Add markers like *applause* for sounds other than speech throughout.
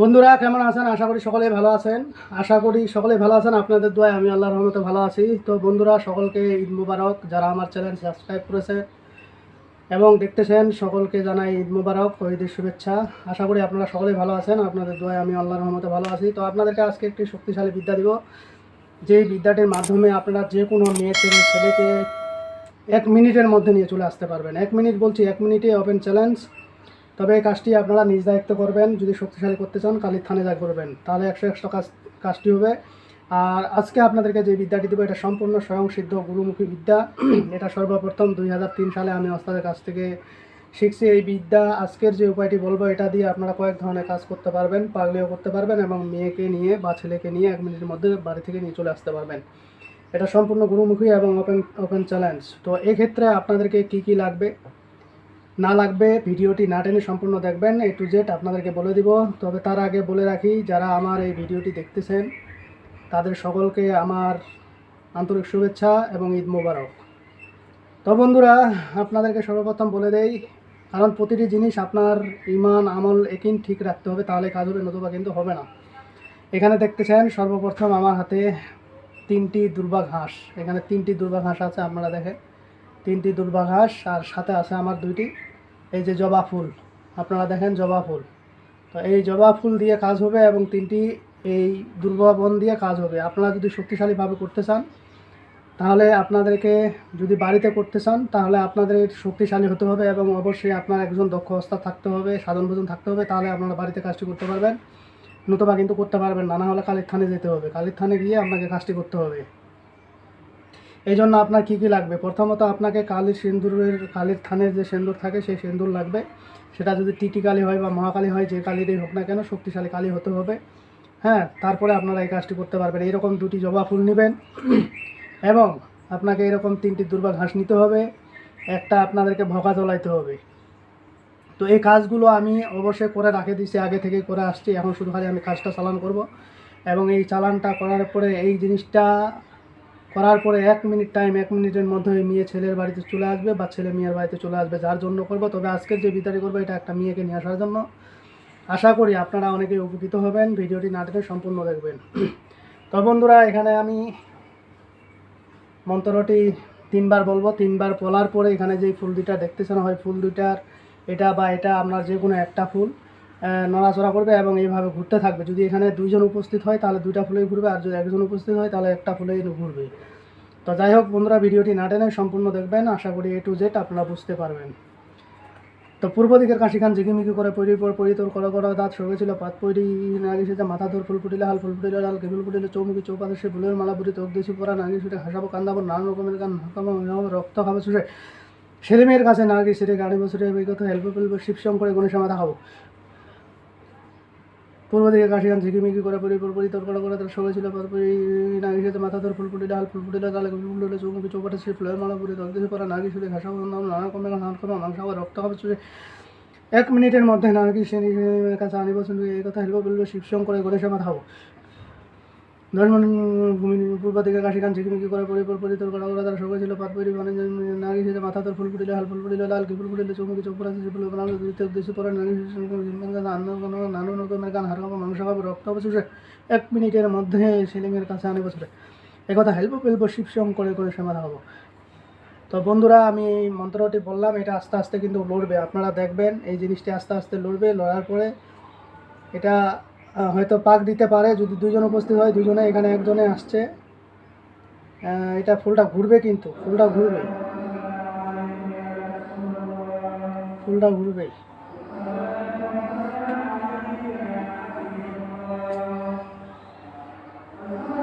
বন্ধুরা, কেমন আছেন? আশা করি সকলে ভালো আছেন। আশা করি সকলে ভালো আছেন। আপনাদের দোয়ায় আমি আল্লাহর রহমতে ভালো আছি। তো বন্ধুরা, সকলকে ঈদ মুবারক। যারা আমার চ্যানেল সাবস্ক্রাইব করেছে এবং দেখতেছেন, সকলকে জানাই ঈদ মুবারক ও ঈদের শুভেচ্ছা। আশা করি আপনারা সকলে ভালো আছেন। আপনাদের দোয়ায় আমি আল্লাহর রহমতে ভালো আছি। তো আপনাদেরকে আজকে একটি শক্তিশালী বিদ্যা দিব। যে বিদ্যাটির মাধ্যমে আপনারা যে কোনো মেয়ে ছেলে ছেলেকে এক মিনিটের মধ্যে নিয়ে চলে আসতে পারবেন। এক মিনিট বলছি, এক মিনিটে ওপেন চ্যালেঞ্জ তবে এই কাজটি আপনারা নিজ দায়িত্ব করবেন, যদি শক্তিশালী করতে চান কালির থানে যা করবেন, তাহলে একশো একশো কাজ, কাজটি হবে। আর আজকে আপনাদেরকে যে বিদ্যাটি দেবো, এটা সম্পূর্ণ স্বয়ংসিদ্ধ গুরুমুখী বিদ্যা। *clears throat* এটা সর্বপ্রথম দুই হাজার তিন সালে আমি ওস্তাদের কাছ থেকে শিখছি। এই বিদ্যা আজকের যে উপায়টি বলব, এটা দিয়ে আপনারা কয়েক ধরনের কাজ করতে পারবেন পারলেও করতে পারবেন এবং মেয়েকে নিয়ে বা ছেলেকে নিয়ে এক মিনিটের মধ্যে বাড়ি থেকে নিয়ে চলে আসতে পারবেন। এটা সম্পূর্ণ গুরুমুখী এবং ওপেন ওপেন চ্যালেঞ্জ তো এক্ষেত্রে আপনাদেরকে কি কি লাগবে? না লাগবে, ভিডিওটি না টেনে সম্পূর্ণ দেখবেন, এ টু জেড আপনাদেরকে বলে দিব। তবে তার আগে বলে রাখি, যারা আমার এই ভিডিওটি দেখতেছেন, তাদের সকলকে আমার আন্তরিক শুভেচ্ছা এবং ঈদ মোবারক। তো বন্ধুরা, আপনাদেরকে সর্বপ্রথম বলে দেই, কারণ প্রতিটি জিনিস আপনার ইমান, আমল, একিন ঠিক রাখতে হবে, তাহলে কাজ হবে, নতুবা কিন্তু হবে না। এখানে দেখতেছেন, সর্বপ্রথম আমার হাতে তিনটি দুর্বা এখানে তিনটি দুর্বা আছে, আপনারা দেখেন। তিনটি দুর্বা ঘাস আর সাথে আছে আমার দুইটি। এই যে জবা ফুল, আপনারা দেখেন জবা ফুল। তো এই জবা ফুল দিয়ে কাজ হবে এবং তিনটি এই দুর্বা বন দিয়ে কাজ হবে। আপনারা যদি শক্তিশালীভাবে করতে চান, তাহলে আপনাদেরকে যদি বাড়িতে করতে চান, তাহলে আপনাদের শক্তিশালী হতে হবে এবং অবশ্যই আপনার একজন দক্ষ অবস্থা থাকতে হবে, সাধন ভোজন থাকতে হবে, তাহলে আপনারা বাড়িতে কাজটি করতে পারবেন। নতুবা কিন্তু করতে পারবেন না না হলে কালীর থানে যেতে হবে। কালীর থানে গিয়ে আপনাকে কাজটি করতে হবে। এই জন্য আপনার কী কী লাগবে? প্রথমত আপনাকে কালীর সিন্দুরের, কালীর থানের যে সিন্দুর থাকে, সেই সিন্দুর লাগবে। সেটা যদি টিটি কালী হয় বা মহাকালী হয়, যে কালীরই হোক না কেন, শক্তিশালী কালী হতে হবে। হ্যাঁ তারপরে আপনারা এই কাজটি করতে পারবেন। এইরকম দুটি জবা ফুল নেবেন। এবং আপনাকে এরকম তিনটি দুর্বা ঘাস নিতে হবে। একটা আপনাদেরকে ভকা জ্বলাইতে হবে। তো এই কাজগুলো আমি অবশ্যই করে রাখে দিয়েছি, আগে থেকেই করে আসছি। এখন শুধু খালি আমি কাজটা চালান করব। এবং এই চালানটা করার পরে এই জিনিসটা করার পরে এক মিনিট টাইম এক মিনিটের মধ্যে ওই মেয়ে ছেলের বাড়িতে চলে আসবে বা ছেলে মেয়ের বাড়িতে চলে আসবে, যার জন্য করব। তবে আজকের যে বিতারি করব, এটা একটা মেয়েকে নিয়ে আসার জন্য। আশা করি আপনারা অনেকে উপকৃত হবেন। ভিডিওটি না টেনে সম্পূর্ণ দেখবেন। তো বন্ধুরা, এখানে আমি মন্ত্রটি তিনবার বলব। তিনবার বলার পরে এখানে যে ফুল দুইটা দেখতেছেন হয় ফুল দুইটার এটা বা এটা আপনার যে কোনো একটা ফুল। নড়াচড়া করবে এবং এইভাবে ঘুরতে থাকবে। যদি এখানে দুইজন উপস্থিত হয়, তাহলে দুইটা ফুলেই ঘুরবে, আর যদি একজন উপস্থিত হয়, তাহলে একটা ফুলেই ঘুরবে। তো যাই হোক বন্ধুরা, ভিডিওটি না টেনে সম্পূর্ণ দেখবেন। আশা করি এ টু জেড আপনারা বুঝতে পারবেন। তো পূর্ব দিকের কাশিখান ঝিকিমিকি করে পরির পর পরি তোর কড়া কড়া দাঁত সরে ছিল পাত পরি নাগি সেটা মাথা ধর, ফুল ফুটিলে হাল, ফুল ফুটিলে লাল কেবল ফুটিলে চৌমুখী চৌপাশে সে ফুলের মালা বুড়ি তোর দেশি পরা নাগি সেটা হাসাবো কান্দাবো নানান রকমের গান হাঁকাবো রক্ত খাবে শুষে ছেলে মেয়ের কাছে নাগি সেটা গাড়ি বসে বিগত হেল্প ফেলব শিবসং করে গণেশ মাথা খাব। পূর্ব দিকে কাশিগান ঝিকিমিকি করে পরি পরপরি তোর কড়া করে তার সবাই ছিল পরপরি নাগি সাথে মাথা ধর, ফুল ফুটিলে হাল ফুল তাহলে ফুল ফুটিলে চৌমুখী চৌপাটে সে ফুলের মালা বুড়ি তোর দেশি পরা নাগি সেটা ঘাসাবো নানা রকমের নানা কমে মাংস, আবার রক্ত হবে এক মিনিটের মধ্যে নারকি সে কাছে আনিব এই কথা হেল্প বলবে শিবসং করে গণেশ মাথা খাব ধর্মন পূর্ব দিকে কাশিকান ঝিকিমিকি করে পরিপর পরিতর করা করা তারা সবাই ছিল পাত পরি মানে নাগি সেটা মাথা তোর ফুল ফুটিলে, হাল ফুল ফুটিলে, লাল কি ফুল ফুটিলে, চৌমুখী চৌপুর আছে ফুল বানালো দুইতে উদ্দেশ্য পরে নাগি নানু রকমের গান হার খাব মাংস খাব, রক্ত হবে এক মিনিটের মধ্যে ছেলেমেয়ের কাছে আনে বছরে। একথা হেল্প ফেলব শিবসং করে করে সে মাথা খাব তো বন্ধুরা, আমি এই মন্ত্রটি বললাম, এটা আস্তে আস্তে কিন্তু লড়বে। আপনারা দেখবেন এই জিনিসটি আস্তে আস্তে লড়বে, লড়ার পরে এটা হয়তো পাক দিতে পারে, যদি দুজন উপস্থিত হয় দুজনে এখানে একজনে আসছে। এটা ফুলটা ঘুরবে কিন্তু, ফুলটা ঘুরবে ফুলটা ঘুরবে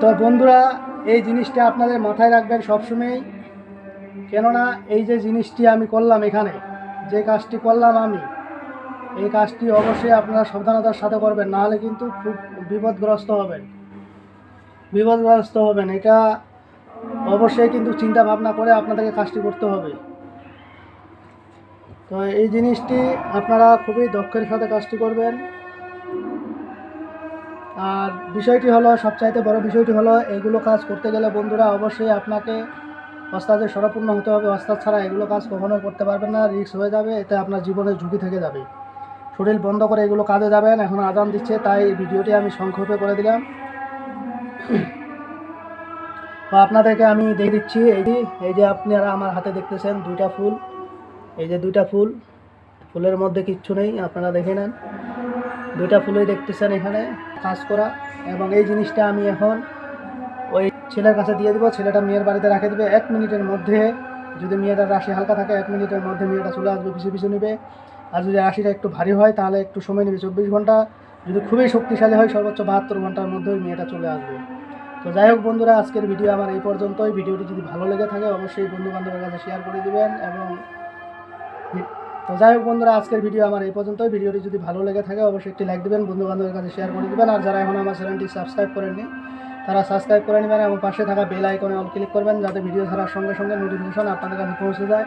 তো বন্ধুরা, এই জিনিসটা আপনাদের মাথায় রাখবেন সবসময় কেননা, এই যে জিনিসটি আমি করলাম এখানে, যে কাজটি করলাম আমি এই কাজটি অবশ্যই আপনারা সাবধানতার সাথে করবেন, নাহলে কিন্তু খুব বিপদগ্রস্ত হবেন। বিপদগ্রস্ত হবেন, এটা অবশ্যই কিন্তু চিন্তা ভাবনা করে আপনাদেরকে কাজটি করতে হবে। তো এই জিনিসটি আপনারা খুবই দক্ষের সাথে কাজটি করবেন। আর বিষয়টি হলো, সবচাইতে বড় বিষয়টি হলো, এগুলো কাজ করতে গেলে বন্ধুরা অবশ্যই আপনাকে ওস্তাদের সরপূর্ণ হতে হবে। ওস্তাদ ছাড়া এগুলো কাজ কখনো করতে পারবেন না, রিস্ক হয়ে যাবে, এতে আপনার জীবনের ঝুঁকি থেকে যাবে। শরীর বন্ধ করে এগুলো কাজে যাবেন, এখন আদান দিচ্ছে, তাই ভিডিওটি আমি সংক্ষেপে করে দিলাম। তো আপনাদেরকে আমি দিয়ে দিচ্ছি, এই যে এই যে আপনারা আমার হাতে দেখতেছেন দুইটা ফুল, এই যে দুইটা ফুল, ফুলের মধ্যে কিচ্ছু নেই, আপনারা দেখে নেন। দুইটা ফুলই দেখতেছেন এখানে, কাজ করা, এবং এই জিনিসটা আমি এখন ওই ছেলের কাছে দিয়ে দিব, ছেলেটা মেয়ের বাড়িতে রাখে দেবে। এক মিনিটের মধ্যে, যদি মেয়েটার রাশি হালকা থাকে, এক মিনিটের মধ্যে মেয়েটা চলে আসবে, পিছু পিছু নেবে। আর যদি রাশিটা একটু ভারী হয়, তাহলে একটু সময় নেবে চব্বিশ ঘণ্টা। যদি খুবই শক্তিশালী হয়, সর্বোচ্চ বাহাত্তর ঘণ্টার মধ্যে ওই মেয়েটা চলে আসবে। তো যাই হোক বন্ধুরা, আজকের ভিডিও আমার এই পর্যন্তই। ভিডিওটি যদি ভালো লেগে থাকে, অবশ্যই বন্ধু বান্ধবের কাছে শেয়ার করে দিবেন এবং তো যাই হোক বন্ধুরা, আজকের ভিডিও আমার এই পর্যন্তই। ভিডিওটি যদি ভালো লেগে থাকে, অবশ্যই একটি লাইক দিবেন বন্ধু বান্ধবের কাছে শেয়ার করে দিবেন। আর যারা এখন আমার চ্যানেলটি সাবস্ক্রাইব করেননি, তারা সাবস্ক্রাইব করে নেবেন এবং পাশে থাকা বেল আইকনে অল ক্লিক করবেন, যাতে ভিডিও ছাড়ার সঙ্গে সঙ্গে নোটিফিকেশন আপনাদের কাছে পৌঁছে যায়।